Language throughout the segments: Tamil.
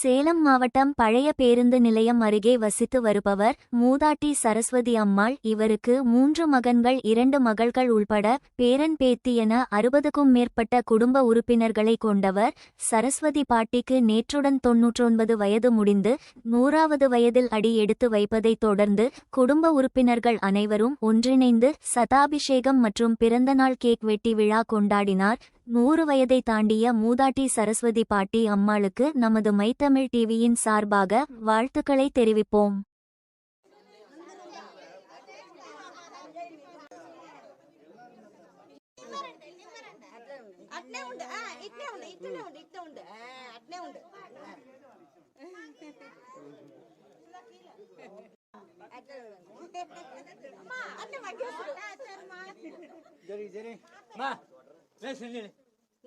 சேலம் மாவட்டம் பழைய பேருந்து நிலையம் அருகே வசித்து வருபவர் மூதாட்டி சரஸ்வதி அம்மாள். இவருக்கு மூன்று மகன்கள் இரண்டு மகள்கள் உள்பட பேரன் பேத்தி என அறுபதுக்கும் மேற்பட்ட குடும்ப உறுப்பினர்களை கொண்டவர். சரஸ்வதி பாட்டிக்கு நேற்றுடன் தொன்னூற்றொன்பது வயது முடிந்து நூறாவது வயதில் அடி எடுத்து வைப்பதைத் தொடர்ந்து குடும்ப உறுப்பினர்கள் அனைவரும் ஒன்றிணைந்து சதாபிஷேகம் மற்றும் பிறந்தநாள் கேக் வெட்டி விழா கொண்டாடினார். நூறு வயதை தாண்டிய மூதாட்டி சரஸ்வதி பாட்டி அம்மாளுக்கு நமது மைத்தமிழ் டிவியின் சார்பாக வாழ்த்துக்களை தெரிவிப்போம். சரி சரி.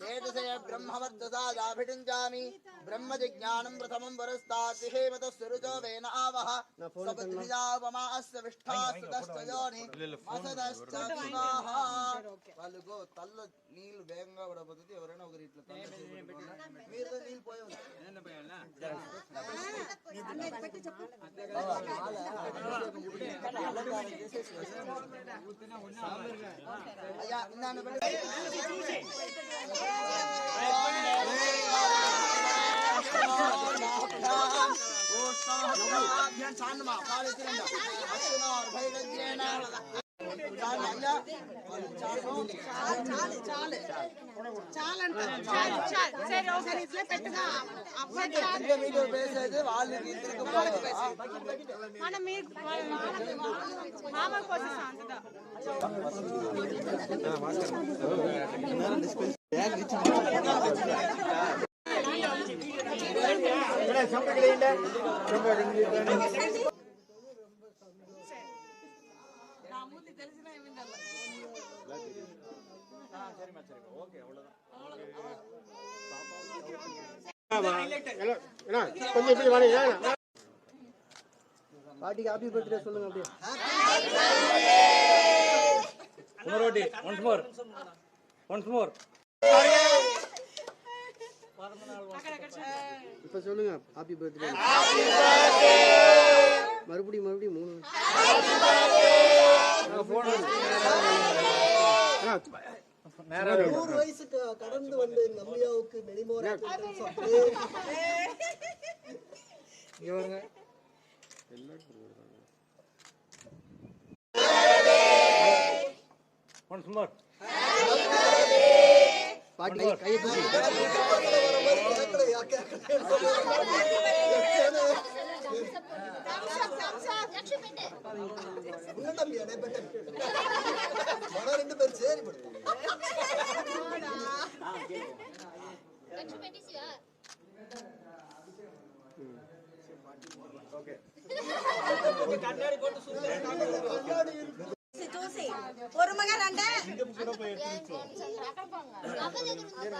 तेजसे ब्रह्मवर्चसादाभिषिञ्चामि ब्रह्मजिज्ञानम् प्रथमम् पुरस्तात् विहेमतः सुरुजो वेन आवह सपत्रिजापमा अस्य विष्ठा सुतश्च योनि असदश्च వివాహ వాళ్ళకు తల్ల నీళ్లు వేగంగా పడబోతుంది ఎవరైనా ఒకరి ఇట్లా తల్ల చేపెట్టుకోండి. మీరు నీళ్ళు పోయి అయ్యా ఇందాన్ని పెట్టి చాందమా కాళేశ్వరంగా అశ్వినోర్ భైరజ్యేన అయ్యా చాలు చాలు చాలంట చాలు చాలు సరే ఒకసారి ఇట్లా పెట్టుగా అబ్బాయి ఇంకా మీకు వేసేది వాళ్ళు ఇద్దరికి మన మీకు మామ కోసం అంతదా கொஞ்சம் இப்படி வரீங்க பாட்டிக்கு ஹாப்பி பர்த்டே சொல்லுங்க அப்படியே ஒன்ஸ் மோர் ஒன்ஸ் மோர் இப்ப சொல்லுங்க ஹாப்பி பர்த்டே மறுபடியும் மறுபடியும் மூணு நூறு வயசுக்கு கடந்து வந்த இந்த அம்மையாவுக்கு நெடிமோரா ஒன் பாட்டி கையை ரெண்டு பேர் சரி చూసి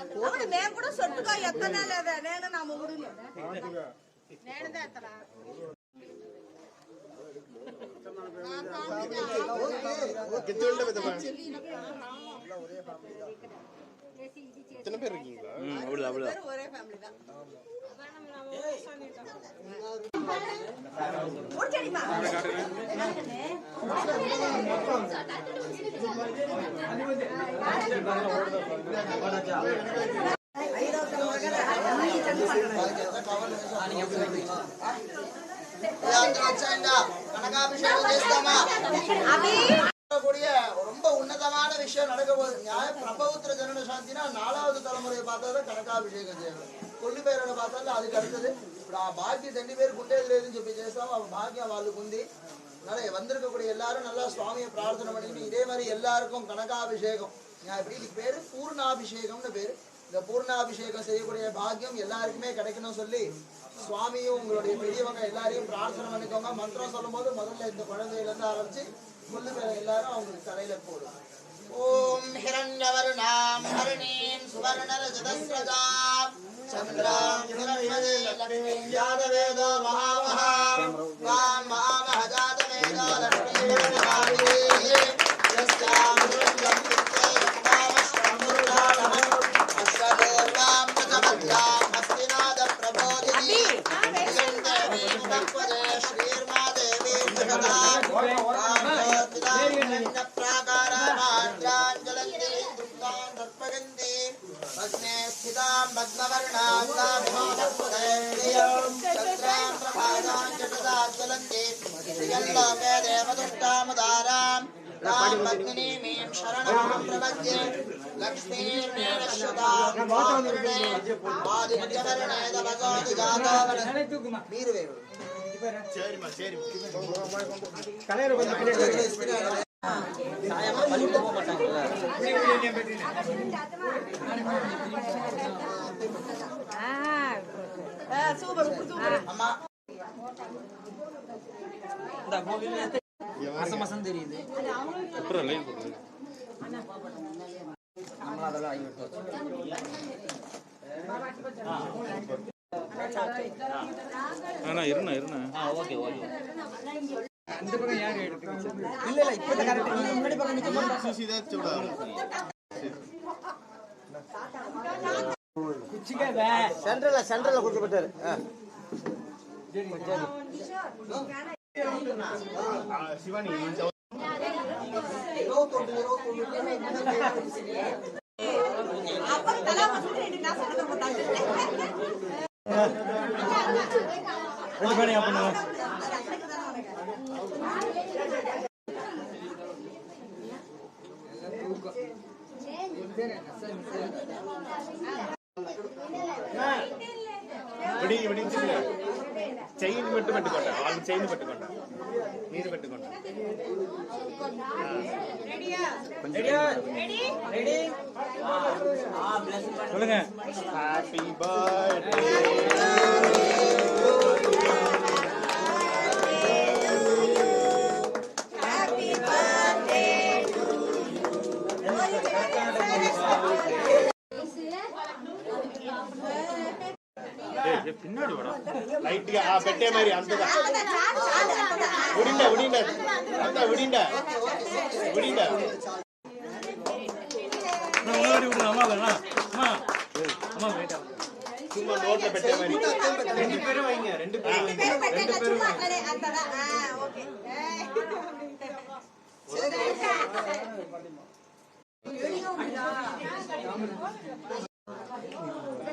అవును మేము కూడా సొట్టుగా ఎత్తనే లేదా నేను నా మొగుడు నేను తెత్తనా ஒரே ஃபேமிலி தான் முடிச்சடிமா వచ్చాయండి కనకాభిషేకం చేస్తామా கூடிய ரொம்ப உன்னதமான விஷயம் நடக்க போகுது நியாய பிரபவுத்திர ஜனன சாந்தினா நாலாவது தலைமுறையை பார்த்தாலும் கனகாபிஷேகம் செய்யணும் కొల్లి పేరును பார்த்தாலும் அதுக்கு அடுத்தது ఇప్పుడు ఆ பாக்கியம் ரெண்டு பேருக்கு ఉండేది లేదని చెప్పి చేస్తాం ఆ பாக்கியம் వాళ్ళకు ఉంది அதனால வந்திருக்கக்கூடிய எல்லாரும் நல்லா சுவாமியை பிரார்த்தனை பண்ணிக்கிட்டு இதே மாதிரி எல்லாருக்கும் கனகாபிஷேகம். இப்படி பேரு? பூர்ணாபிஷேகம்னு பேரு. இந்த பூர்ணாபிஷேகம் செய்யக்கூடிய பாக்கியம் எல்லாருக்குமே கிடைக்கணும் சொல்லி சுவாமியும் உங்களுடைய பெரியவங்க எல்லாரையும் பிரார்த்தனை பண்ணிக்கோங்க. மந்திரம் சொல்லும் போது முதல்ல இந்த குழந்தையில இருந்து ஆரம்பிச்சு முள்ளு பேரை எல்லாரும் அவங்களுக்கு தலையில போடுவாங்க ஓம் ஹிரண்யவர்ணாம் ஹரிணீம் சுவர்ணரஜதஸ்ரஜாம் சந்திராம் Amen. ीतां पद्मवर्णां तत्रां प्रभाजां चटदा ज्वलन्ति श्रियल्लोके देवदुष्टामुदारां तां पद्मिनीमीं शरणं प्रपद्ये லக்ஷ்மீர்ணேஷாதிபர்ணேதவகோதிகாதாவன மீறுவேவரும் சரிம்மா சரி கலையர் கொஞ்சம் பின்னாடி இப்படி இப்படி என்ன பத்தின சூப்பர் சூப்பர். அம்மா. மாசம் மாசம் தெரியுது? நம்மள அதெல்லாம் ஆகி விட்டு இருண்ணா இருண்ணா. அந்த பக்கம் யார் எடுத்து இல்ல இல்ல இப்ப கரெக்ட் நீங்க முன்னாடி பக்கம் நிக்க குச்சிக்காத. சென்ட்ரல்ல சென்ட்ரல்ல கொடுத்து போட்டாரு ரெண்டு విడి విడించింది చైన్ పెట్టు పెట్టుకుంటా వాళ్ళు చైన్ పెట్టుకుంటా మీరు పెట్టుకుంటా சொல்லுங்க ஹாப்பி பர்த்டே பின்னாடி வாடா. லைட்டியா ஆ பெட்டே மாதிரி அந்த விடிண்ட விடிண்ட அந்த விடிண்ட விடிண்ட முன்னாடி விடுங்க. அம்மா வேணா அம்மா. அம்மா வேட்டா சும்மா நோட்ல பெட்டே மாதிரி. ரெண்டு பேரும் வைங்க ரெண்டு பேரும் வைங்க. பேர் பட்டேன் சும்மா அக்கலே அந்ததான் ஆ ஓகே பேட்டி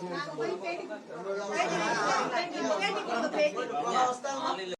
Não, não, não,